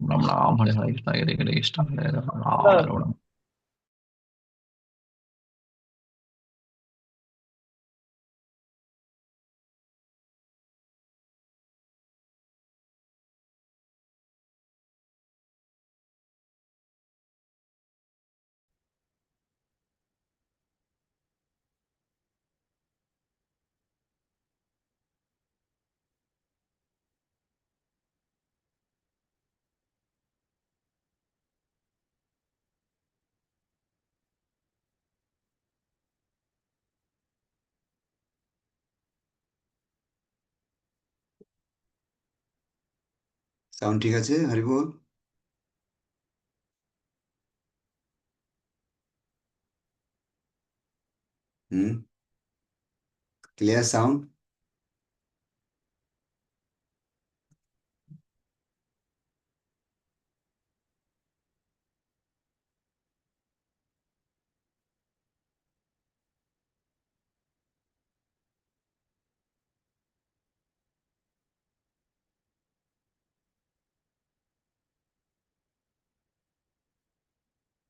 Krishna Ram Ram Hare Hare Krishna Hare Hare Krishna Hare Ram Ram Hare Ram sound ঠিক আছে? হরিবল হুম ক্লিয়ার সাউন্ড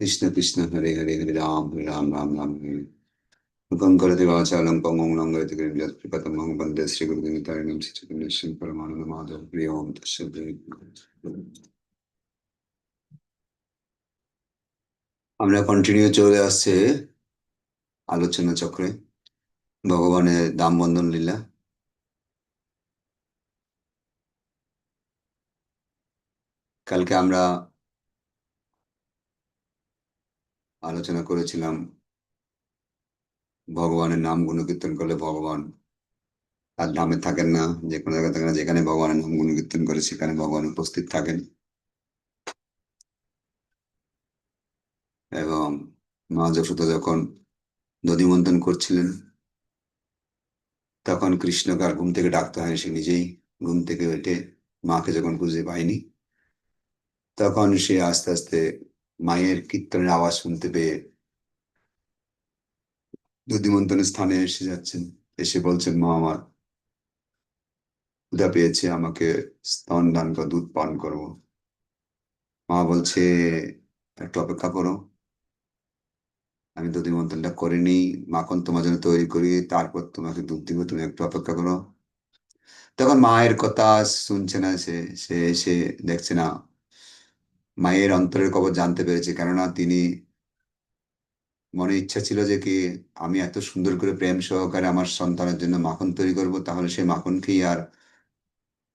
কৃষ্ণ কৃষ্ণ হরে হরে হরে রাম হরে রাম রাম রাম হরে গঙ্গরতি বাচালম পঙ্গং লঙ্গরতি কৃপতম মঙ্গ বন্দে শ্রী গুরুদেব তারিণম শ্রী চতুর্দেশ্বর পরমানন্দ মাধব প্রিয় ওম আমরা কন্টিনিউ চলে আসছে আলোচনা চক্রে ভগবানের দামবন্ধন লীলা কালকে আমরা আলোচনা করেছিলাম। ভগবানের নাম গুণকীর্তন করলে ভগবান তার নামে থাকেন না, যে কোনো জায়গায় থাকেন না, যেখানে ভগবানের নাম গুণকীর্তন করে সেখানে ভগবান উপস্থিত থাকেন। এবং মা যশোদা যখন নদী মন্থন করছিলেন, তখন কৃষ্ণকে আর ঘুম থেকে ডাকতে হয় সে নিজেই ঘুম থেকে উঠে মাকে যখন খুঁজে পায়নি, তখন সে আস্তে আস্তে মায়ের কীর্তনের আওয়াজ শুনতে পেয়ে নদীমন্থনের স্থানে এসে যাচ্ছেন। এসে বলছেন, মা, আমার ক্ষুধা পেয়েছে, আমাকে স্তন দান করে, দুধ পান করব। মা বলছে, একটু অপেক্ষা করো। আমি দুধ নিমন্ত্রণটা করে নিই। মাখন তোমার জন্য তৈরি করি, তারপর তোমাকে দুধ দিব, তুমি একটু অপেক্ষা করো। তখন মায়ের কথা শুনছে না সে সে এসে দেখছে, না মায়ের অন্তরের খবর জানতে পেরেছে। কেননা তিনি মনে ইচ্ছা ছিল যে কি আমি এত সুন্দর করে প্রেম সহকারে আমার সন্তানের জন্য মাখন তৈরি করব, তাহলে সে মাখন খেয়ে আর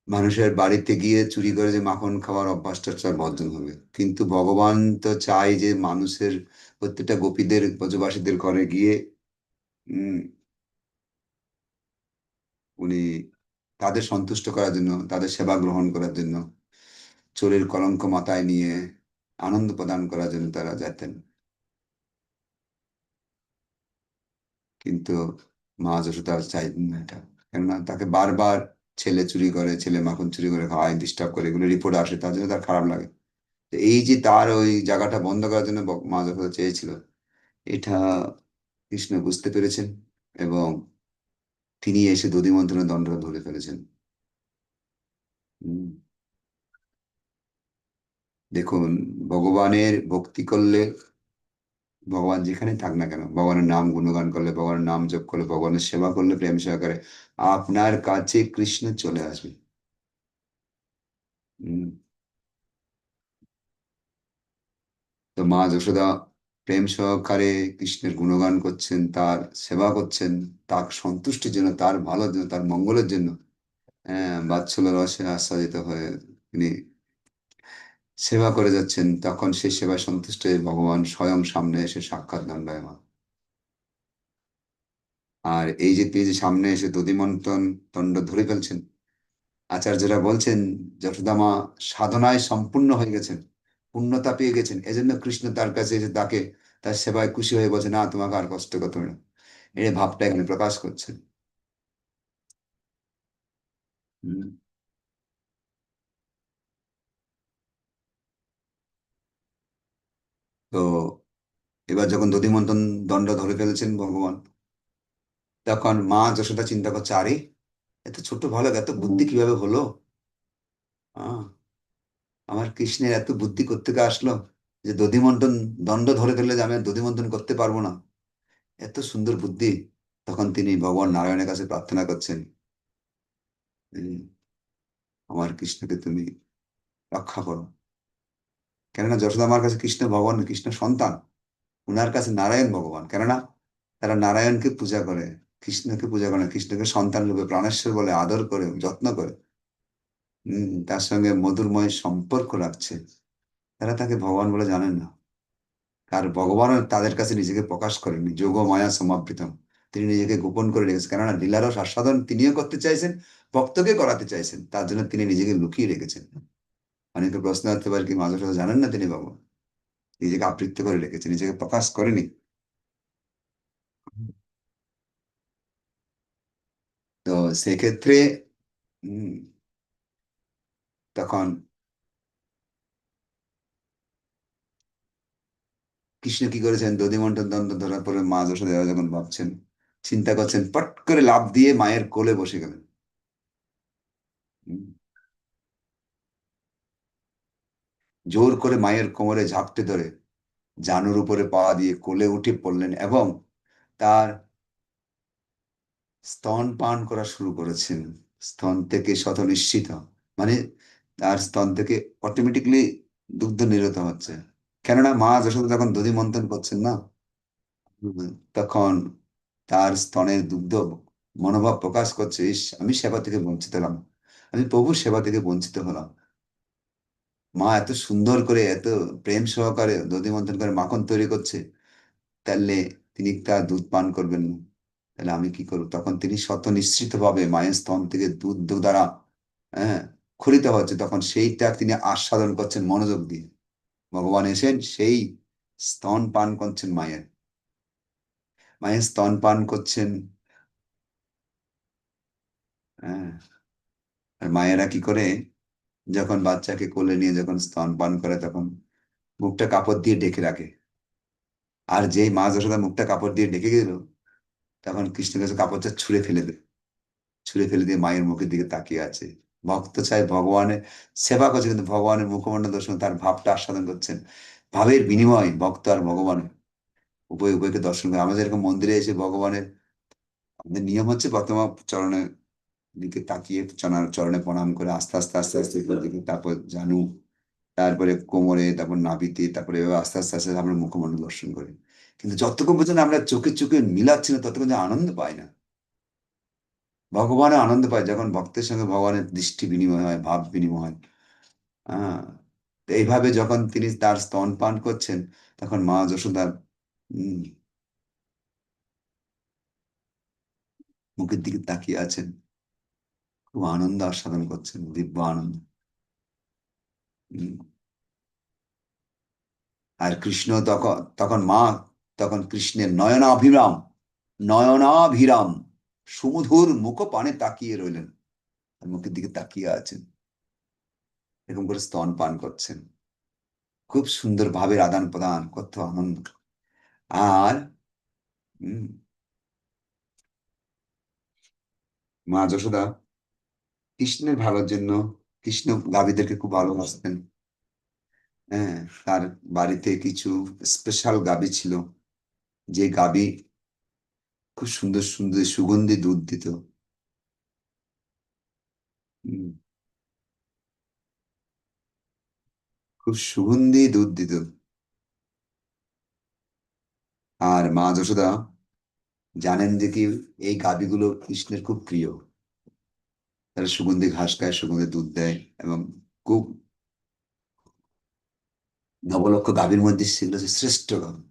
মানুষের বাড়িতে গিয়ে চুরি করে যে মাখন খাওয়ার অভ্যাসটা বর্জন হবে। কিন্তু ভগবান তো চাই যে মানুষের প্রত্যেকটা গোপীদের, ব্রজবাসীদের ঘরে গিয়ে উনি তাদের সন্তুষ্ট করার জন্য, তাদের সেবা গ্রহণ করার জন্য চোরের কলঙ্ক মাথায় নিয়ে আনন্দ প্রদান করার জন্য তারা যেতেন। কিন্তু মা যশোদা চাইতেন না এটা। কেননা তাকে বারবার ছেলে চুরি করে, ছেলে মাখন চুরি করে খাওয়ায় ডিস্টার্ব করে, এগুলো রিপোর্ট আসে, তার জন্য তার খারাপ লাগে। তো এই যে তার ওই জায়গাটা বন্ধ করার জন্য মা যশোদা চেয়েছিল, এটা কৃষ্ণ বুঝতে পেরেছেন এবং তিনি এসে দধি মন্ত্রণের দণ্ড ধরে ফেলেছেন। হুম। দেখুন, ভগবানের ভক্তি করলে ভগবান যেখানে থাক না কেন, ভগবানের নাম গুণগান করলে, ভগবানের নাম জপ করলে, ভগবানের সেবা করলে, প্রেম সহকারে আপনার কাছে কৃষ্ণ চলে আসবে। তো মা যশোদা প্রেম সহকারে কৃষ্ণের গুণগান করছেন, তার সেবা করছেন, তার সন্তুষ্টির জন্য, তার ভালোর জন্য, তার মঙ্গলের জন্য হ্যাঁ বাৎসল্য রসে আস্বাদিত হয়ে তিনি সেবা করে যাচ্ছেন, তখন সেই সেবায় সন্তুষ্ট হয়ে ভগবান স্বয়ং সামনে এসে সাক্ষাৎ দণ্ডায়মান আর এই যে তিনি সামনে এসে দধিমন্থন দণ্ড ধরে ফেলছেন, আচার্যরা বলছেন যশোদামা সাধনায় সম্পূর্ণ হয়ে গেছেন, পূর্ণতা পেয়ে গেছেন, এজন্য কৃষ্ণ তার কাছে এসে তাকে তার সেবায় খুশি হয়ে বলছে, না, তোমাকে আর কষ্ট করতে না। এই ভাবটা এখানে প্রকাশ করছেন তো এবার যখন দধিমন্থন দণ্ড ধরে ফেলেছেন ভগবান, তখন মা যশোদা চিন্তা করছে, আরে, এত ছোট ভালো এত বুদ্ধি কীভাবে হলো? আমার কৃষ্ণের এত বুদ্ধি কোত্থেকে আসলো যে দধিমন্থন দণ্ড ধরে ফেললে যে আমি দধিমন্থন করতে পারব না? এত সুন্দর বুদ্ধি। তখন তিনি ভগবান নারায়ণের কাছে প্রার্থনা করছেন আমার কৃষ্ণকে তুমি রক্ষা করো। কেননা যশোদা মার কাছে কৃষ্ণ ভগবান, কৃষ্ণ সন্তান, উনার কাছে নারায়ণ ভগবান। কেননা তারা নারায়ণকে পূজা করে, কৃষ্ণকে পূজা করে, কৃষ্ণকে সন্তান রূপে, প্রাণেশ্বর বলে আদর করে, যত্ন করে। হম তার সঙ্গে মধুরময় সম্পর্ক রাখছে। তারা তাকে ভগবান বলে জানেন না। আর ভগবান তাদের কাছে নিজেকে প্রকাশ করেননি। যোগ মায়া সমাবৃতম। তিনি নিজেকে গোপন করে রেখেছেন। কেননা লীলারস আস্বাদন তিনিও করতে চাইছেন, ভক্তকে করাতে চাইছেন। তার জন্য তিনি নিজেকে লুকিয়ে রেখেছেন। অনেকে প্রশ্ন করতে পারে কি সাথে জানেন না তিনি ভগবান নিজেকে আবৃত্ত করে রেখেছে নিজেকে প্রকাশ করেনি। তো সেক্ষেত্রে তখন কৃষ্ণ কি করেছেন? দধিমন্টন দ্বন্দ্ব ধরার পরে মা যশোদা যখন ভাবছেন, চিন্তা করছেন, পট করে লাভ দিয়ে মায়ের কোলে বসে গেলেন হুম। জোর করে মায়ের কোমরে ঝাপটে ধরে জানুর উপরে পা দিয়ে কোলে উঠে পড়লেন এবং তার স্তন পান করা শুরু করেছেন। স্তন থেকে শত নিশ্চিত। মানে তার স্তন থেকে অটোমেটিকলি দুগ্ধ নিরত হচ্ছে। কেননা মা যশোদা যখন দধি মন্থন করছেন না, তখন তার স্তনের দুগ্ধ মনোভাব প্রকাশ করছে আমি সেবা থেকে বঞ্চিত হলাম। আমি প্রভুর সেবা থেকে বঞ্চিত হলাম। মা এত সুন্দর করে, এত প্রেম সহকারে দধি মন্থন করে মাখন তৈরি করছে, তাহলে তিনি তার দুধ পান করবেন না। তাহলে আমি কি করব? তখন তিনি শত নিশ্চিত ভাবে মায়ের স্তন থেকে দুধ দ্বারা হ্যাঁ খরিত হচ্ছে। তখন সেইটা তিনি আস্বাদন করছেন মনোযোগ দিয়ে। ভগবান এসেন, সেই স্তন পান করছেন মায়ের। মায়ের স্তন পান করছেন হ্যাঁ। আর মায়েরা কি করে? যখন বাচ্চাকে কোলে নিয়ে যখন স্তন পান করে, তখন মুখটা কাপড় দিয়ে ঢেকে রাখে। আর যেই মা যশোদা মুখটা কাপড় দিয়ে ঢেকে গেল, তখন কৃষ্ণ কাছে কাপড়টা ছুঁড়ে ফেলে দেয়। ছুঁড়ে ফেলে দিয়ে মায়ের মুখের দিকে তাকিয়ে আছে। ভক্ত চাই ভগবানের সেবা করছে, কিন্তু ভগবানের মুখমণ্ডল দর্শন, তার ভাবটা আস্বাদন করছেন। ভাবের বিনিময় ভক্ত আর ভগবানের। উভয় উভয়কে দর্শন করে। আমরা যেরকম মন্দিরে এসে ভগবানের আমাদের নিয়ম হচ্ছে প্রথমে চরণে দিকে তাকিয়ে চরণে চরণে প্রণাম করে আস্তে আস্তে আস্তে আস্তে দিকে তারপর জানু তারপরে কোমরে তারপর নাভিতে তারপরে আস্তে আস্তে আস্তে আমরা মুখমণ্ডল দর্শন করি। কিন্তু যতক্ষণ পর্যন্ত আমরা চোখে চোখে মিলাচ্ছি না ততক্ষণ আনন্দ পাই না। ভগবানের আনন্দ পায় যখন ভক্তের সঙ্গে ভগবানের দৃষ্টি বিনিময় হয় ভাব বিনিময় হয়। হ্যাঁ তো এইভাবে যখন তিনি তার স্তন পান করছেন তখন মা যশোদার উম মুখের দিকে তাকিয়ে আছেন। খুব আনন্দ আস্বাদন করছেন, দিব্য আনন্দ। আর কৃষ্ণ তখন তখন মা, তখন কৃষ্ণের নয়নাভিরাম নয়নাভিরাম, সুমধুর মুখ পানে তাকিয়ে রইলেন। আর মুখের দিকে তাকিয়ে আছেন। এরকম করে স্তন পান করছেন। খুব সুন্দর ভাবের আদান প্রদান কত আনন্দ। আর মা যশোদা কৃষ্ণের ভালোর জন্য কৃষ্ণ গাভীদেরকে খুব ভালোবাসতেন। হ্যাঁ তার বাড়িতে কিছু স্পেশাল গাভী ছিল। যে গাভী খুব সুন্দর সুন্দর সুগন্ধি দুধ দিত। খুব সুগন্ধি দুধ দিত। আর মা যশোদা জানেন যে কি এই গাভীগুলো কৃষ্ণের খুব প্রিয়। তারা সুগন্ধি ঘাস খায়, সুগন্ধি দুধ দেয় এবং খুব নবলক্ষ গাভীর মধ্যে সেগুলো শ্রেষ্ঠ গাভী।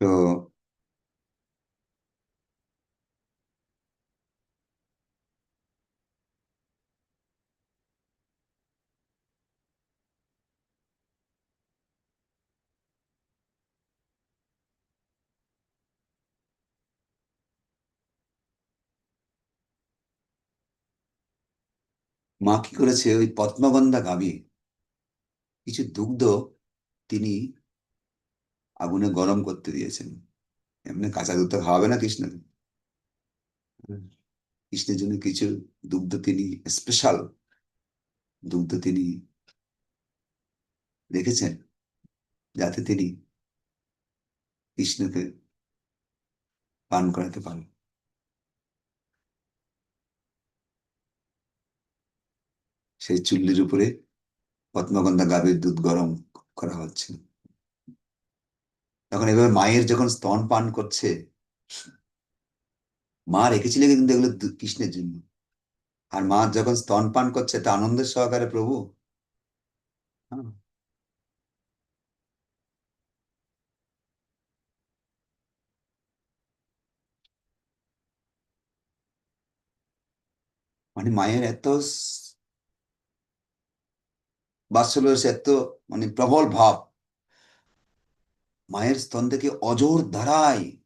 তো মা কি করেছে? ওই পদ্মগন্ধা গাভী। কিছু দুগ্ধ তিনি আগুনে গরম করতে দিয়েছেন। এমনি কাঁচা দুধ তো খাওয়াবে না কৃষ্ণকে কৃষ্ণের জন্য কিছু দুগ্ধ তিনি স্পেশাল দুগ্ধ তিনি রেখেছেন যাতে তিনি কৃষ্ণকে পান করাতে পারেন। সেই চুল্লির উপরে পদ্মগন্ধা গাভীর দুধ গরম করা হচ্ছে। তখন এভাবে মায়ের যখন স্তন পান করছে মা রেখেছিলেন কিন্তু এগুলো কৃষ্ণের জন্য? আর মা যখন স্তন পান করছে তা আনন্দের সহকারে প্রভু? হ্যাঁ। মানে মায়ের এত স- বাৎসল্য রয়েছে, এত মানে প্রবল ভাব। মায়ের স্তন থেকে অজোর ধারায়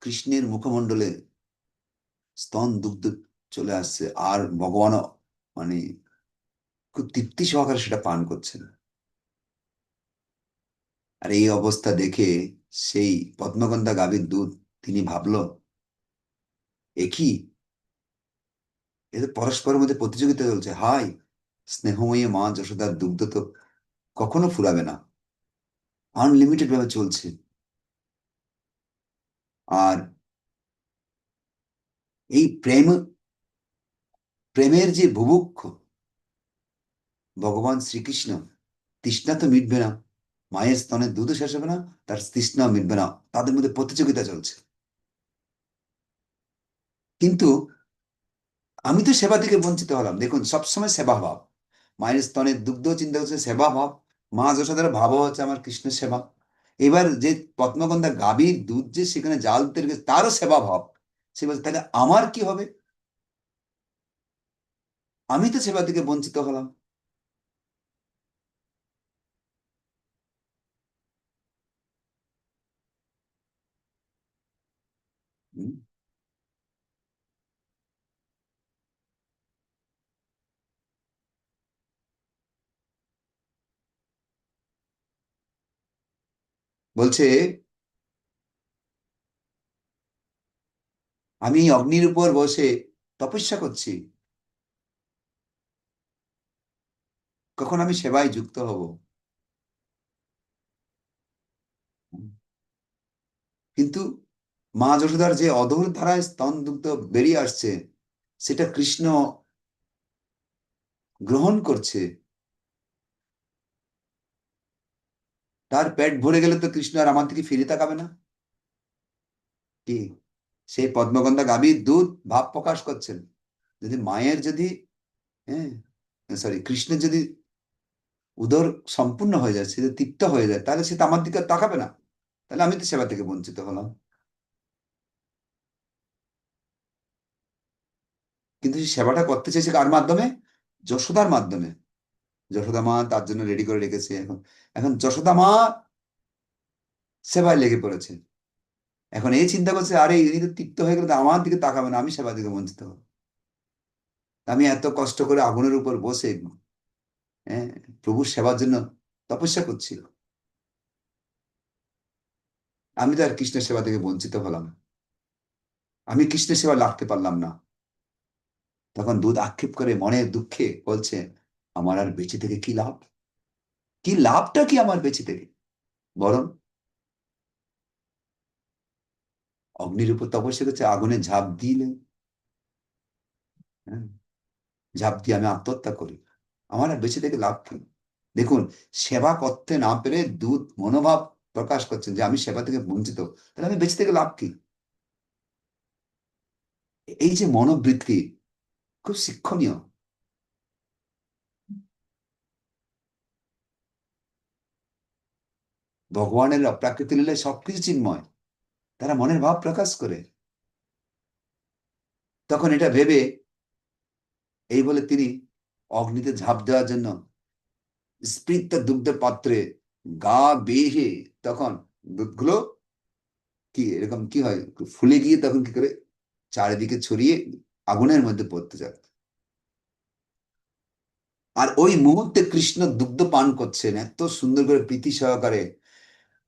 কৃষ্ণের মুখমণ্ডলে স্তন দুগ্ধ চলে আসছে আর ভগবানও মানে খুব তৃপ্তি সহকারে সেটা পান করছেন। আর এই অবস্থা দেখে সেই পদ্মগন্ধা গাভীর দুধ তিনি ভাবলো একই এদের পরস্পরের মধ্যে প্রতিযোগিতা চলছে হাই স্নেহময়ী মা যশোদার দুগ্ধ তো কখনো ফুরাবে না। আনলিমিটেড ভাবে চলছে। আর এই প্রেম, প্রেমের যে বুভুক্ষ ভগবান শ্রীকৃষ্ণ, তৃষ্ণা তো মিটবে না। মায়ের স্তনে দুধও শেষ হবে না, তার তৃষ্ণা মিটবে না। তাদের মধ্যে প্রতিযোগিতা চলছে। কিন্তু আমি তো সেবা থেকে বঞ্চিত হলাম। দেখুন, সবসময় সেবা ভাব। মায়ের স্তনের দুগ্ধ চিন্তা হচ্ছে সেবা ভাব, মা যশোদার ভাবও হচ্ছে আমার কৃষ্ণের সেবা। এবার যে পদ্মগন্ধা গাভীর দুধ যে সেখানে জাল তেল তারও সেবা ভাব। সে বলছে, তাহলে আমার কি হবে? আমি তো সেবা থেকে বঞ্চিত হলাম। বলছে, আমি অগ্নির উপর বসে তপস্যা করছি। কখন আমি সেবায় যুক্ত হব? কিন্তু মা যশোদার যে অধর ধারায় স্তন দুগ্ধ বেরিয়ে আসছে, সেটা কৃষ্ণ গ্রহণ করছে। তার পেট ভরে গেলে তো কৃষ্ণ আর আমার থেকে ফিরে তাকাবে না। কি? সেই পদ্মগন্ধা গাভীর দুধ ভাব প্রকাশ করছেন। যদি মায়ের যদি হ্যাঁ সরি কৃষ্ণের যদি উদর সম্পূর্ণ হয়ে যায়, সে যদি তৃপ্ত হয়ে যায়, তাহলে সে তো আমার দিকে তাকাবে না। তাহলে আমি তো সেবা থেকে বঞ্চিত হলাম। কিন্তু সেই সেবাটা করতে চাইছে কার মাধ্যমে? যশোদার মাধ্যমে। যশোদা মা তার জন্য রেডি করে রেখেছে এখন। এখন যশোদা মা সেবায় লেগে পড়েছে। এখন এই চিন্তা করছে, আরে ইনি তো তৃপ্ত হয়ে গেলে আমার দিকে তাকাবে না, আমি সেবা থেকে বঞ্চিত হব। আমি এত কষ্ট করে আগুনের উপর বসে হ্যাঁ প্রভুর সেবার জন্য তপস্যা করছিল আমি তো আর কৃষ্ণের সেবা থেকে বঞ্চিত হলাম আমি কৃষ্ণের সেবা লাগতে পারলাম না। তখন দুধ আক্ষেপ করে মনের দুঃখে বলছে আমার আর বেঁচে থেকে কি লাভ? কি লাভটা কি আমার বেঁচে থেকে? বরং অগ্নির উপর তপস্যা করছে আগুনে ঝাঁপ দিলে। হ্যাঁ, ঝাঁপ দিয়ে আমি আত্মহত্যা করি। আমার আর বেঁচে থেকে লাভ কি? দেখুন সেবা করতে না পেরে দুধ মনোভাব প্রকাশ করছেন যে আমি সেবা থেকে বঞ্চিত। তাহলে আমি বেঁচে থেকে লাভ কি? এই যে মনোবৃত্তি খুব শিক্ষণীয়। ভগবানের অপ্রাকৃত লীলায় সবকিছু চিন্ময়। তারা মনের ভাব প্রকাশ করে। তখন এটা ভেবে এই বলে তিনি অগ্নিতে ঝাঁপ দেওয়ার জন্য স্পৃত দুগ্ধ পাত্রে গা বেহে তখন দুধগুলো কি এরকম কি হয়? ফুলে গিয়ে তখন কি করে চারিদিকে ছড়িয়ে আগুনের মধ্যে পড়তে যায়। আর ওই মুহূর্তে কৃষ্ণ দুগ্ধ পান করছেন, এত সুন্দর করে প্রীতি সহকারে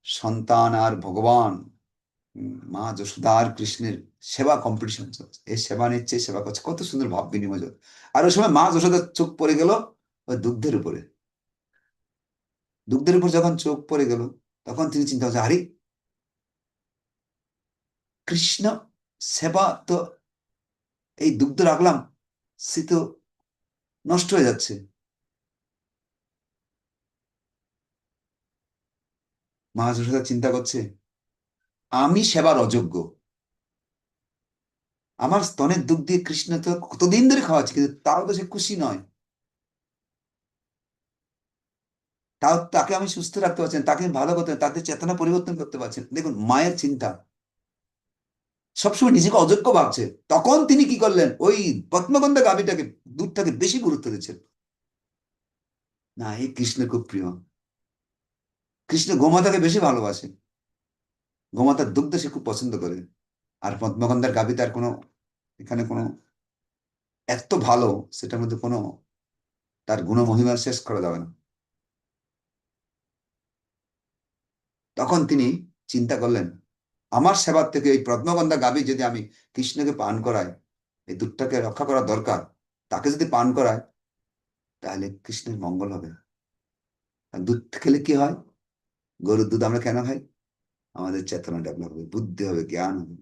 সন্তান আর ভগবান, মা যশোদা আর কৃষ্ণের সেবা কম্পিটিশন চলছে। এই সেবা নিচ্ছে, সেবা করছে। কত সুন্দর ভাব বিনিময় আর ওই সময় মা যশোদার চোখ পড়ে গেল ওই দুগ্ধের উপরে। দুগ্ধের উপর যখন চোখ পড়ে গেল, তখন তিনি চিন্তা করছে আরে, কৃষ্ণ সেবা তো এই দুগ্ধ রাখলাম, সে তো নষ্ট হয়ে যাচ্ছে। মা চিন্তা করছে? আমি সেবার অযোগ্য। আমার স্তনের দুধ দিয়ে কৃষ্ণ তো কতদিন ধরে খাওয়াচ্ছে কিন্তু তাও তো সে খুশি নয়। তাও তাকে আমি সুস্থ রাখতে পারছি না, তাকে ভালো করতে তাতে চেতনা পরিবর্তন করতে পারছি না। দেখুন মায়ের চিন্তা। সবসময় নিজেকে অযোগ্য ভাবছে। তখন তিনি কি করলেন? ওই পদ্মগন্ধা গাভীটাকে দুধটাকে বেশি গুরুত্ব দিচ্ছেন। না এই কৃষ্ণের খুব প্রিয়। কৃষ্ণ গোমাতাকে বেশি ভালোবাসে। গোমাতার দুগ্ধ সে খুব পছন্দ করে। আর পদ্মগন্ধার গাভী তার কোনো, এখানে কোনো এত ভালো সেটার মধ্যে কোনো তার গুণমহিমার শেষ করা যাবে না। তখন তিনি চিন্তা করলেন, আমার সেবার থেকে এই পদ্মগন্ধা গাভী যদি আমি কৃষ্ণকে পান করাই, এই দুধটাকে রক্ষা করা দরকার, তাকে যদি পান করায় তাহলে কৃষ্ণের মঙ্গল হবে। দুধ খেলে কি হয়? গরুর দুধ আমরা কেন খাই? আমাদের চেতনা ডেভেলপ হবে, বুদ্ধি হবে, জ্ঞান হবে।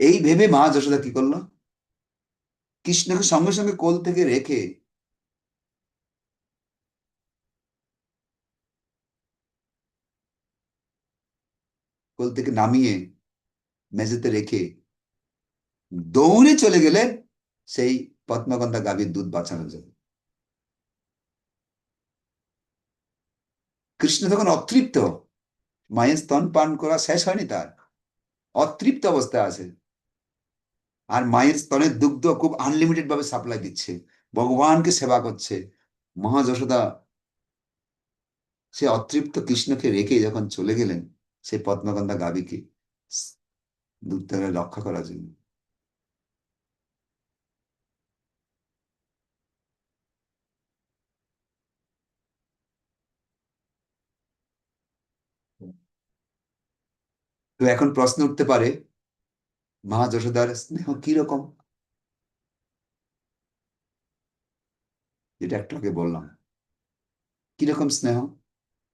এই ভেবে মা যশোদা কি করল? কৃষ্ণকে সঙ্গে সঙ্গে কোল থেকে রেখে কোল থেকে নামিয়ে মেঝেতে রেখে দৌড়ে চলে গেলেন সেই পদ্মগন্ধা গাভীর দুধ বাঁচানোর জন্য কৃষ্ণ তখন অতৃপ্ত। মায়ের স্তন পান করা শেষ হয়নি তার। অতৃপ্ত অবস্থায় আছে। আর মায়ের স্তনের দুগ্ধ খুব আনলিমিটেড ভাবে সাপ্লাই দিচ্ছে। ভগবানকে সেবা করছে। মহাযশোদা সে অতৃপ্ত কৃষ্ণকে রেখে যখন চলে গেলেন, সেই পদ্মগন্ধা গাভীকে দুধ রক্ষা করার জন্য। তো এখন প্রশ্ন উঠতে পারে, মা যশোদার স্নেহ কীরকম যেটা একটু আগে বললাম। কীরকম স্নেহ?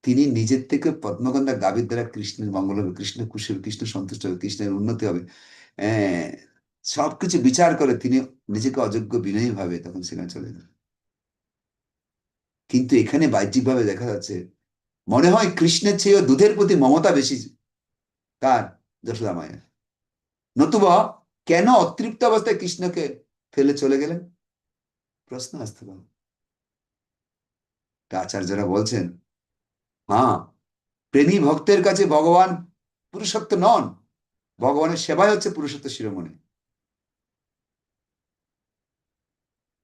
তিনি নিজের থেকে পদ্মগন্ধা গাভীর দ্বারা কৃষ্ণের মঙ্গল হবে, কৃষ্ণ খুশি হবে, কৃষ্ণ সন্তুষ্ট হবে, কৃষ্ণের উন্নতি হবে। আহ সবকিছু বিচার করে তিনি নিজেকে অযোগ্য বিনয়ী ভাবে তখন সেখানে চলে গেলেন কিন্তু এখানে বাহ্যিকভাবে দেখা যাচ্ছে, মনে হয় কৃষ্ণের চেয়েও দুধের প্রতি মমতা বেশি কার? যশোদা মায়ের নতুবা কেন অতৃপ্ত অবস্থায় কৃষ্ণকে ফেলে চলে গেলেন? প্রশ্ন আসতে পারে। আচার্যরা বলছেন হ্যাঁ প্রেমী ভক্তের কাছে ভগবান পুরুষত্ব নন, ভগবানের সেবাই হচ্ছে পুরুষত্ব শিরোমণি।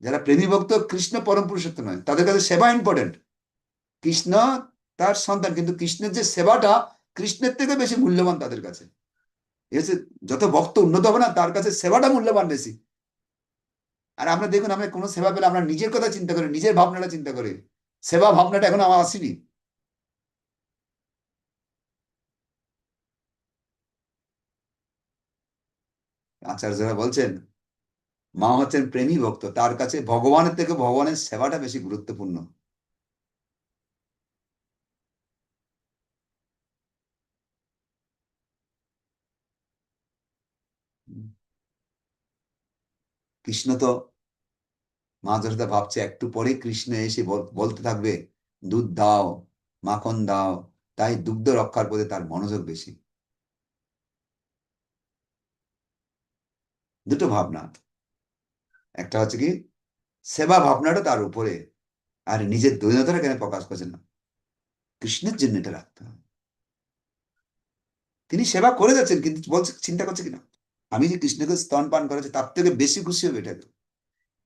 যারা প্রেমী ভক্ত কৃষ্ণ পরম পুরুষত্ব নয়, তাদের কাছে সেবা ইম্পর্টেন্ট কৃষ্ণ তার সন্তান, কিন্তু কৃষ্ণের যে সেবাটা কৃষ্ণের থেকে বেশি মূল্যবান তাদের কাছে। এসে যত ভক্ত উন্নত হবে না, তার কাছে সেবাটা মূল্যবান বেশি। আর আমরা দেখুন, আমরা কোনো সেবা পেলে আমরা নিজের কথা চিন্তা করি, নিজের ভাবনাটা চিন্তা করি। সেবা ভাবনাটা এখন আমার আসেনি। আচার্যরা বলছেন, মা হচ্ছেন প্রেমী ভক্ত, তার কাছে ভগবানের থেকে ভগবানের সেবাটা বেশি গুরুত্বপূর্ণ। কৃষ্ণ তো মা যশোদা ভাবছে, একটু পরে কৃষ্ণ এসে বল- বলতে থাকবে, দুধ দাও, মাখন দাও। তাই দুগ্ধ রক্ষার প্রতি তার মনোযোগ বেশি। দুটো ভাবনা। একটা হচ্ছে কি, সেবা ভাবনাটা তার উপরে, আর নিজের দৈনতাটা কেন প্রকাশ করছে না? কৃষ্ণের জন্য এটা রাখতে হবে। তিনি সেবা করে যাচ্ছেন, কিন্তু বলছে, চিন্তা করছে কিনা? আমি যে কৃষ্ণকে স্তন পান করেছি, তার থেকে বেশি খুশি হবে এটা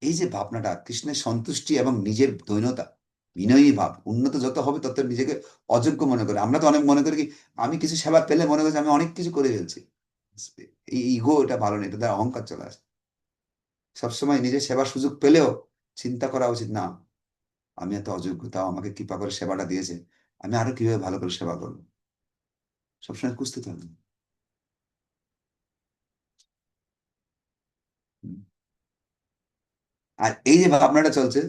এই যে ভাবনাটা, কৃষ্ণের সন্তুষ্টি এবং নিজের দৈনতা, বিনয়ী ভাব, উন্নত যত হবে তত নিজেকে অযোগ্য মনে করে। আমরা তো অনেক মনে করি কি, আমি কিছু সেবা পেলে মনে করছি আমি অনেক কিছু করে ফেলছি। এই ইগো এটা ভালো নেই, এটা দ্বারা অহংকার চলে আসে। সবসময় নিজের সেবার সুযোগ পেলেও চিন্তা করা উচিত, না, আমি এত অযোগ্য, তাও আমাকে কৃপা করে সেবাটা দিয়েছে, আমি আরও কীভাবে ভালো করে সেবা করব? সবসময় খুঁজতে থাকবে আর এই যে ভাবনাটা চলছে,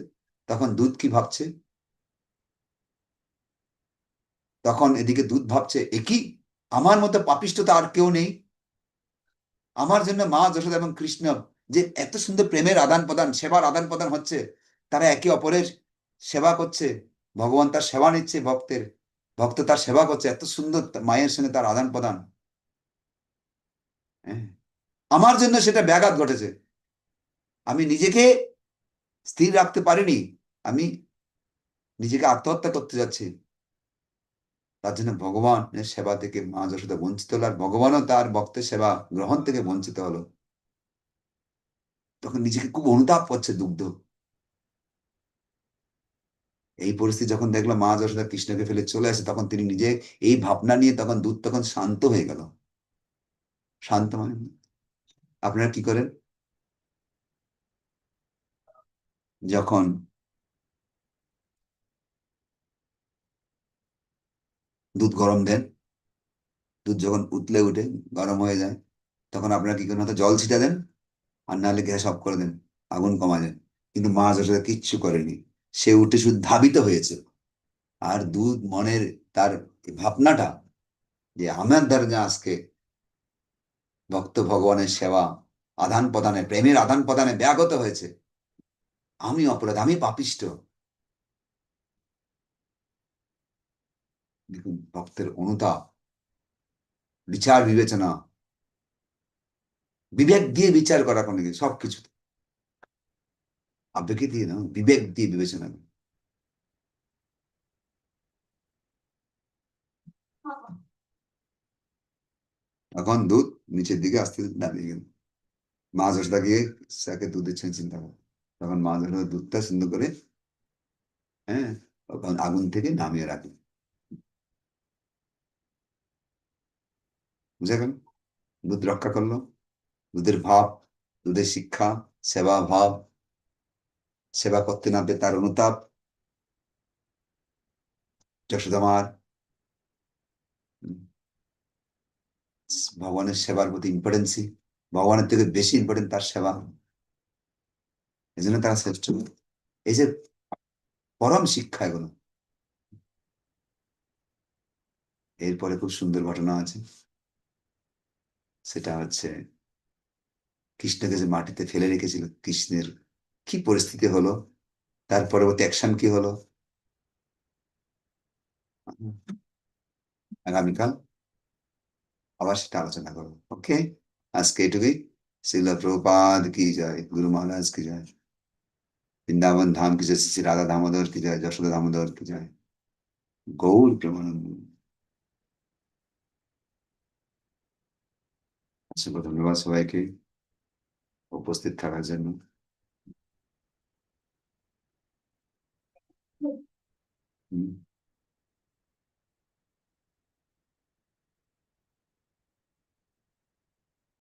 তখন দুধ কি ভাবছে? তখন এদিকে দুধ ভাবছে, এ কি? আমার মতো পাপিষ্ট তো আর কেউ নেই? আমার জন্য মা যশোদা এবং কৃষ্ণ যে এত সুন্দর প্রেমের আদান প্রদান, সেবার আদান প্রদান হচ্ছে, তারা একে অপরের সেবা করছে, ভগবান তার সেবা নিচ্ছে ভক্তের, ভক্ত তার সেবা করছে, এত সুন্দর মায়ের সঙ্গে তার আদান প্রদান। হ্যাঁ। আমার জন্য সেটা ব্যাঘাত ঘটেছে। আমি নিজেকে স্থির রাখতে পারিনি, আমি নিজেকে আত্মহত্যা করতে যাচ্ছি। তার জন্য ভগবানের সেবা থেকে মা যশোদা বঞ্চিত হলো, আর ভগবানও তার ভক্তের সেবা গ্রহণ থেকে বঞ্চিত হলো। তখন নিজেকে খুব অনুতাপ করছে দুগ্ধ। এই পরিস্থিতি যখন দেখল মা যশোদা কৃষ্ণকে ফেলে চলে আসে, তখন তিনি নিজে এই ভাবনা নিয়ে তখন দুধ তখন শান্ত হয়ে গেল। শান্ত মানে আপনারা কি করেন? যখন দুধ গরম দেন, দুধ যখন উতলে উঠে গরম হয়ে যায়, তখন আপনারা কি করেন? জল ছিটা দেন আর নাহলে গ্যাস অফ করে দেন, আগুন কমা দেন। কিন্তু মা যশোদা কিচ্ছু করেনি সে উঠে শুধু ধাবিত হয়েছে। আর দুধ মনের তার ভাবনাটা যে আমার দ্বারা আজকে ভক্ত ভগবানের সেবা আদান প্রদানে প্রেমের আদান প্রদানে ব্যাগত হয়েছে আমি অপরাধ, আমি পাপিষ্ট। দেখুন, ভক্তের অনুতাপ, বিচার, বিবেচনা, বিবেক দিয়ে বিচার করা কোনো কিছু সবকিছু আবেগে দিয়ে না, বিবেক দিয়ে বিবেচনা। এখন দুধ নিচের দিকে আস্তে নামিয়ে গেল। মা যশোদা গিয়ে দুধ দিচ্ছেন চিন্তা করে তখন মা যশোদা দুধটা সুন্দর করে হ্যাঁ তখন আগুন থেকে নামিয়ে রাখলেন বুঝে গেল? দুধ রক্ষা করল। দুধের ভাব, দুধের শিক্ষা, সেবা ভাব, সেবা করতে নামবে তার অনুতাপ। যশোদামার ভগবানের সেবার প্রতি ইম্পর্টেন্সি ভগবানের থেকে বেশি ইম্পর্টেন্ট তার সেবা। এই জন্য তারা শ্রেষ্ঠ। এই যে পরম শিক্ষা এগুলো। এরপরে খুব সুন্দর ঘটনা আছে। সেটা হচ্ছে কৃষ্ণকে যে মাটিতে ফেলে রেখেছিল, কৃষ্ণের কি পরিস্থিতি হলো? তার পরবর্তী অ্যাকশন কি হলো? আগামীকাল আবার সেটা আলোচনা করব। ওকে আজকে এটুকুই। শিলা প্রভুপাদ কি যায় গুরু মহারাজ কি যায় বৃন্দাবন ধাম কি শ্রী রাধা দামোদর কি যায় যশোদা দামোদর কি যায় গৌর প্রেমানন্দ। অসংখ্য ধন্যবাদ সবাইকে উপস্থিত থাকার জন্য। হুম।